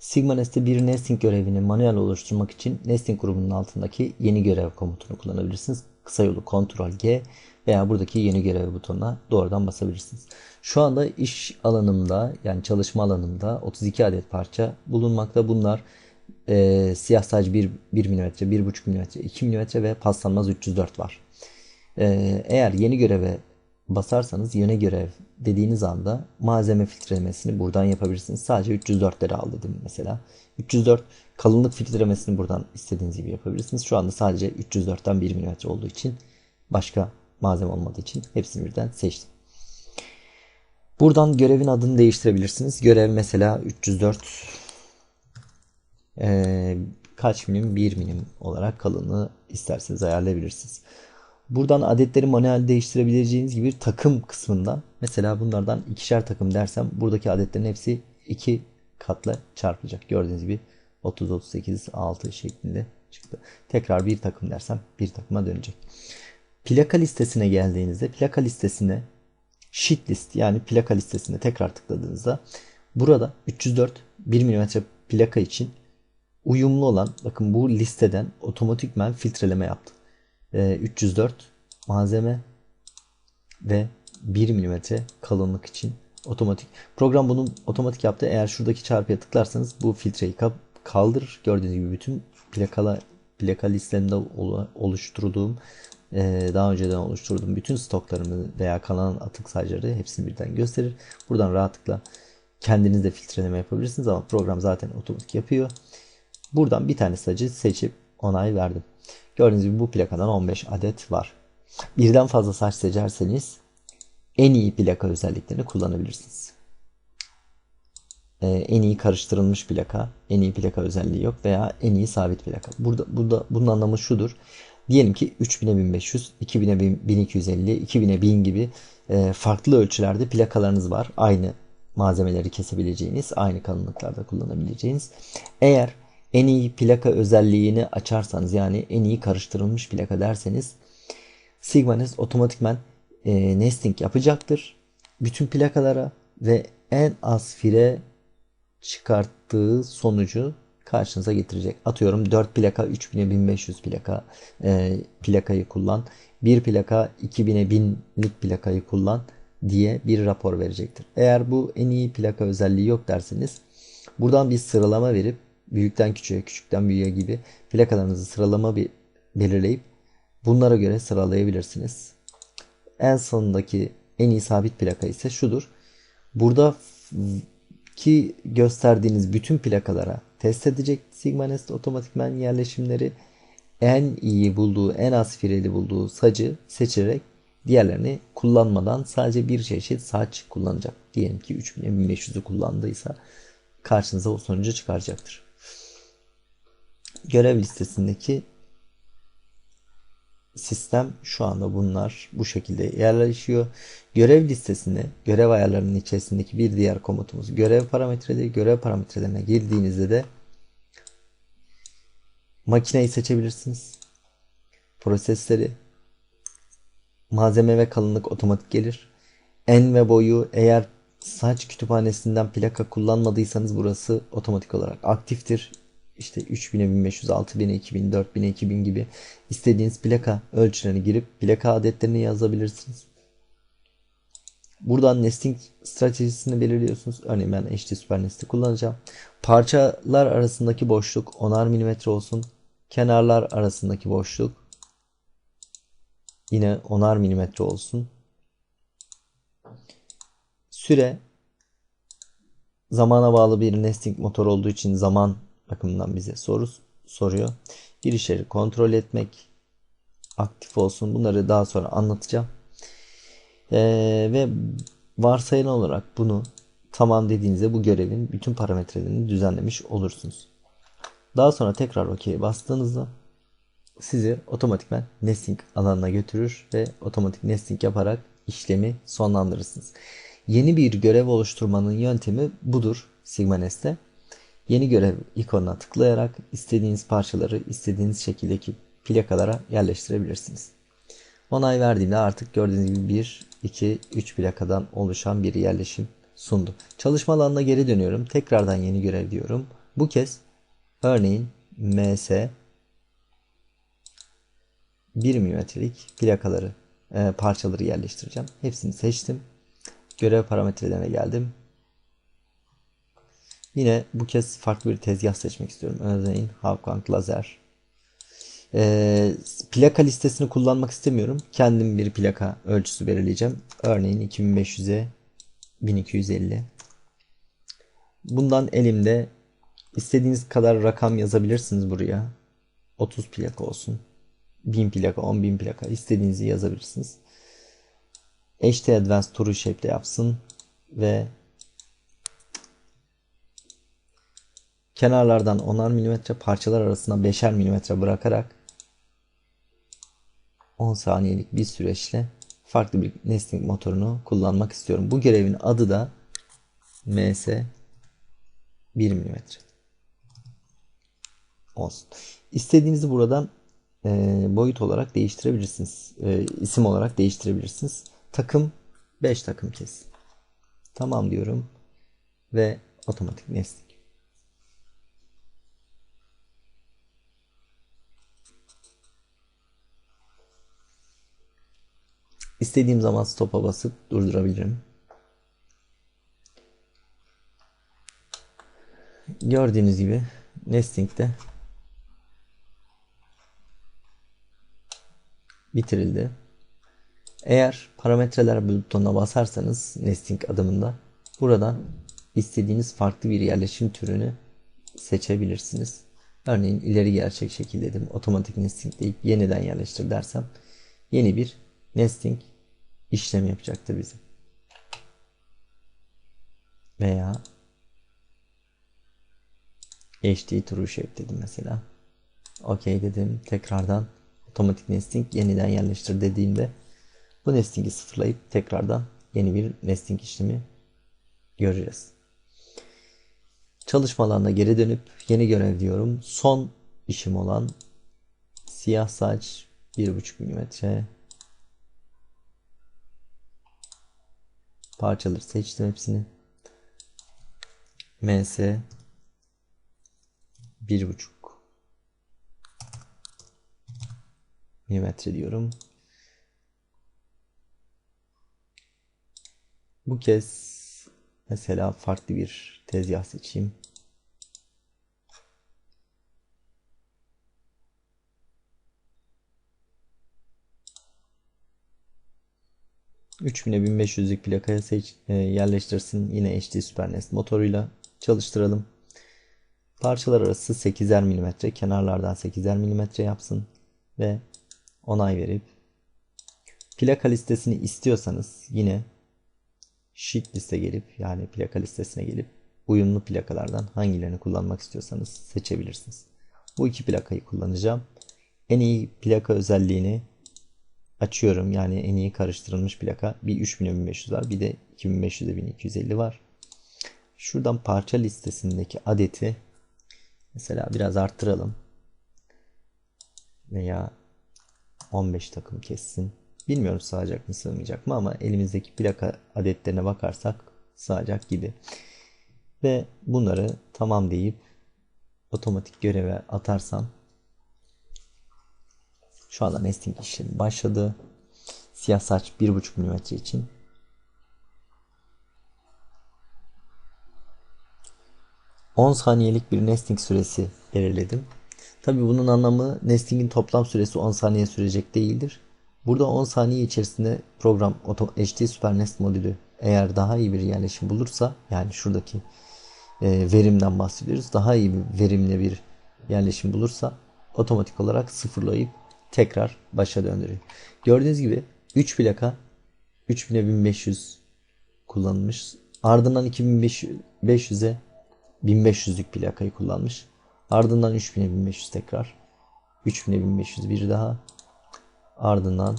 Sigma Nest'te bir nesting görevini manuel oluşturmak için nesting grubunun altındaki yeni görev komutunu kullanabilirsiniz. Kısa yolu Ctrl G veya buradaki yeni görev butonuna doğrudan basabilirsiniz. Şu anda iş alanımda yani çalışma alanımda 32 adet parça bulunmakta. Bunlar e, siyah sadece 1, 1 mm, 1.5 mm, 2 mm ve paslanmaz 304 var. E, eğer yeni göreve basarsanız yeni görev dediğiniz anda malzeme filtrelemesini buradan yapabilirsiniz. Sadece 304'leri al dedim mesela. 304 kalınlık filtrelemesini buradan istediğiniz gibi yapabilirsiniz. Şu anda sadece 304'ten 1 mm olduğu için başka malzeme olmadığı için hepsini birden seçtim. Buradan görevin adını değiştirebilirsiniz. Görev mesela 304 ee, kaç milim? 1 milim olarak kalınlığı isterseniz ayarlayabilirsiniz. Buradan adetleri manuel değiştirebileceğiniz gibi takım kısmında mesela bunlardan ikişer takım dersem buradaki adetlerin hepsi iki katla çarpılacak. Gördüğünüz gibi 30, 38, 6 şeklinde çıktı. Tekrar bir takım dersem bir takıma dönecek. Plaka listesine geldiğinizde plaka listesine sheet list yani plaka listesine tekrar tıkladığınızda burada 304 1 mm plaka için uyumlu olan bakın bu listeden otomatikmen filtreleme yaptı. Ee, 304 malzeme ve 1 mm kalınlık için otomatik. Program bunu otomatik yaptı. Eğer şuradaki çarpıya tıklarsanız bu filtreyi kaldırır. Gördüğünüz gibi bütün plakala plaka listemde oluşturduğum e, daha önceden oluşturduğum bütün stoklarımı veya kalan atık sayıları hepsini birden gösterir. Buradan rahatlıkla kendiniz de filtreleme yapabilirsiniz ama program zaten otomatik yapıyor. Buradan bir tane sayıcı seçip onay verdim. Gördüğünüz gibi bu plakadan 15 adet var. Birden fazla saç seçerseniz en iyi plaka özelliklerini kullanabilirsiniz. Ee, en iyi karıştırılmış plaka, en iyi plaka özelliği yok veya en iyi sabit plaka. Burada, burada bunun anlamı şudur. Diyelim ki 3000'e 1500, 2000'e 1250, 2000'e 1000 gibi e, farklı ölçülerde plakalarınız var. Aynı malzemeleri kesebileceğiniz, aynı kalınlıklarda kullanabileceğiniz. Eğer en iyi plaka özelliğini açarsanız yani en iyi karıştırılmış plaka derseniz Sigma otomatikman e, nesting yapacaktır. Bütün plakalara ve en az fire çıkarttığı sonucu karşınıza getirecek. Atıyorum 4 plaka 3000'e 1500 plaka e, plakayı kullan. 1 plaka 2000'e 1000'lik plakayı kullan diye bir rapor verecektir. Eğer bu en iyi plaka özelliği yok derseniz buradan bir sıralama verip büyükten küçüğe, küçükten büyüğe gibi plakalarınızı sıralama bir belirleyip bunlara göre sıralayabilirsiniz. En sonundaki en iyi sabit plaka ise şudur. Burada ki gösterdiğiniz bütün plakalara test edecek Sigma Nest otomatikman yerleşimleri en iyi bulduğu, en az fireli bulduğu sacı seçerek diğerlerini kullanmadan sadece bir çeşit saç kullanacak. Diyelim ki 3500'ü kullandıysa karşınıza o sonucu çıkaracaktır görev listesindeki sistem şu anda bunlar bu şekilde yerleşiyor. Görev listesine, görev ayarlarının içerisindeki bir diğer komutumuz görev parametreleri. Görev parametrelerine girdiğinizde de makineyi seçebilirsiniz. Prosesleri, malzeme ve kalınlık otomatik gelir. En ve boyu eğer saç kütüphanesinden plaka kullanmadıysanız burası otomatik olarak aktiftir işte 3000'e 1500, 6000'e 2000, 4000'e 2000 gibi istediğiniz plaka ölçülerini girip plaka adetlerini yazabilirsiniz. Buradan nesting stratejisini belirliyorsunuz. Örneğin ben HD Super Nest'i kullanacağım. Parçalar arasındaki boşluk 10'ar milimetre olsun. Kenarlar arasındaki boşluk yine 10'ar milimetre olsun. Süre zamana bağlı bir nesting motor olduğu için zaman bakımından bize soru soruyor. Girişleri kontrol etmek aktif olsun. Bunları daha sonra anlatacağım. Ee, ve varsayılan olarak bunu tamam dediğinizde bu görevin bütün parametrelerini düzenlemiş olursunuz. Daha sonra tekrar OK bastığınızda sizi otomatikman nesting alanına götürür ve otomatik nesting yaparak işlemi sonlandırırsınız. Yeni bir görev oluşturmanın yöntemi budur Sigma Nest'te. Yeni görev ikonuna tıklayarak istediğiniz parçaları istediğiniz şekildeki plakalara yerleştirebilirsiniz. Onay verdiğimde artık gördüğünüz gibi 1, 2, 3 plakadan oluşan bir yerleşim sundu. Çalışma alanına geri dönüyorum. Tekrardan yeni görev diyorum. Bu kez örneğin MS 1 milimetrelik plakaları, e, parçaları yerleştireceğim. Hepsini seçtim. Görev parametrelerine geldim. Yine bu kez farklı bir tezgah seçmek istiyorum. Örneğin Hawkang Lazer. E, plaka listesini kullanmak istemiyorum. Kendim bir plaka ölçüsü belirleyeceğim. Örneğin 2500'e 1250. Bundan elimde istediğiniz kadar rakam yazabilirsiniz buraya. 30 plaka olsun. 1000 plaka, 10.000 plaka istediğinizi yazabilirsiniz. HT Advanced True Shape'de yapsın ve kenarlardan 10'ar milimetre parçalar arasında 5'er milimetre bırakarak 10 saniyelik bir süreçle farklı bir nesting motorunu kullanmak istiyorum. Bu görevin adı da MS 1 milimetre olsun. İstediğinizi buradan e, boyut olarak değiştirebilirsiniz. E, isim olarak değiştirebilirsiniz. Takım 5 takım kes. Tamam diyorum ve otomatik nesting. İstediğim zaman stop'a basıp durdurabilirim. Gördüğünüz gibi nesting'de bitirildi. Eğer parametreler butonuna basarsanız nesting adımında buradan istediğiniz farklı bir yerleşim türünü seçebilirsiniz. Örneğin ileri gerçek şekil dedim. Otomatik nesting deyip yeniden yerleştir dersem yeni bir nesting işlem yapacaktır bize. Veya HD True Shape dedim mesela. OK dedim. Tekrardan otomatik nesting yeniden yerleştir dediğimde bu nesting'i sıfırlayıp tekrardan yeni bir nesting işlemi göreceğiz. Çalışma alanına geri dönüp yeni görev diyorum. Son işim olan siyah saç 1.5 mm parçaları seçtim hepsini. MS 1.5 milimetre diyorum. Bu kez mesela farklı bir tezgah seçeyim. ...3000'e 1500'lük plakaya seç, e, yerleştirsin. Yine HD Super NES motoruyla çalıştıralım. Parçalar arası 8'er mm, kenarlardan 8'er mm yapsın ve onay verip plaka listesini istiyorsanız yine sheet liste gelip yani plaka listesine gelip uyumlu plakalardan hangilerini kullanmak istiyorsanız seçebilirsiniz. Bu iki plakayı kullanacağım. En iyi plaka özelliğini açıyorum. Yani en iyi karıştırılmış plaka. Bir 3500 var. Bir de 2500'e 1250 var. Şuradan parça listesindeki adeti mesela biraz arttıralım. Veya 15 takım kessin. Bilmiyorum sığacak mı sığmayacak mı ama elimizdeki plaka adetlerine bakarsak sığacak gibi. Ve bunları tamam deyip otomatik göreve atarsam şu anda nesting işlemi başladı. Siyah saç 1.5 mm için ...10 saniyelik bir nesting süresi belirledim. Tabi bunun anlamı nestingin toplam süresi 10 saniye sürecek değildir. Burada 10 saniye içerisinde program HD Super Nest modülü eğer daha iyi bir yerleşim bulursa yani şuradaki e, verimden bahsediyoruz. Daha iyi bir verimli bir yerleşim bulursa otomatik olarak sıfırlayıp tekrar başa döndürüyor. Gördüğünüz gibi 3 plaka 3000'e 1500 kullanılmış. Ardından 2500'e 1500'lük plakayı kullanmış. Ardından 3000'e 1500 tekrar. 3000'e 1500 bir daha. Ardından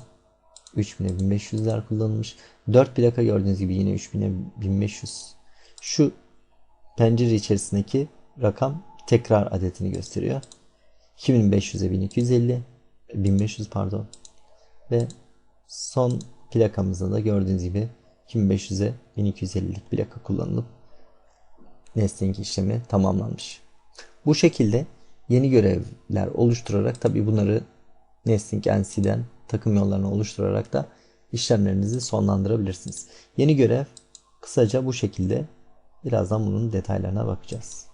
3000'e 1500'ler kullanılmış. 4 plaka gördüğünüz gibi yine 3000'e 1500. Şu pencere içerisindeki rakam tekrar adetini gösteriyor. 2500'e 1250 1500 pardon. Ve son plakamızda da gördüğünüz gibi 2500'e 1250'lik plaka kullanılıp nesting işlemi tamamlanmış. Bu şekilde yeni görevler oluşturarak tabi bunları nesting NC'den takım yollarını oluşturarak da işlemlerinizi sonlandırabilirsiniz. Yeni görev kısaca bu şekilde. Birazdan bunun detaylarına bakacağız.